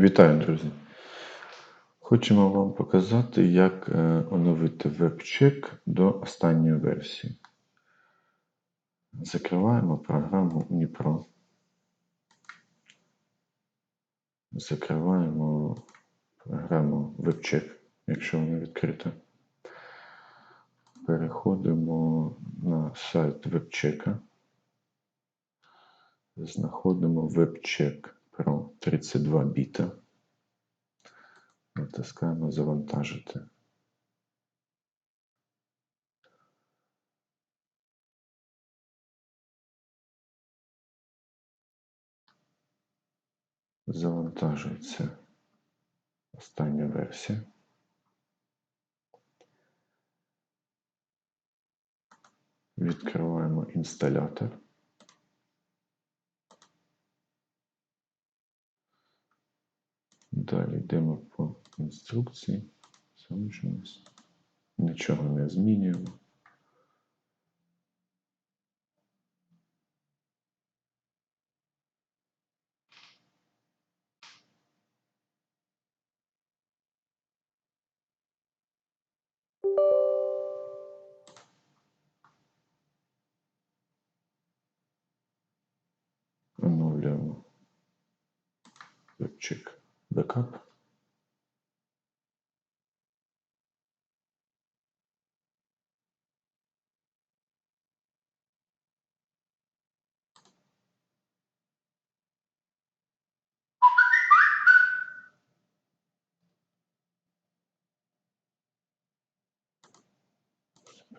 Вітаю, друзі! Хочемо вам показати, як е, оновити веб-чек до останньої версії. Закриваємо програму Dnipro. Закриваємо програму WebCheck, якщо вона відкрита. Переходимо на сайт WebCheck. Знаходимо WebCheck Pro 32 біта. Натискаємо Завантажити. Завантажується остання версія. Відкриваємо інсталятор. Далі йдемо по інструкції. Залишимось. Нічого не змінюємо. Оновлюємо вебчик бекап.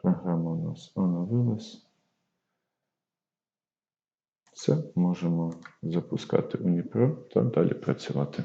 Програма у нас оновилась. Все, можемо запускати Уніпро та далі працювати.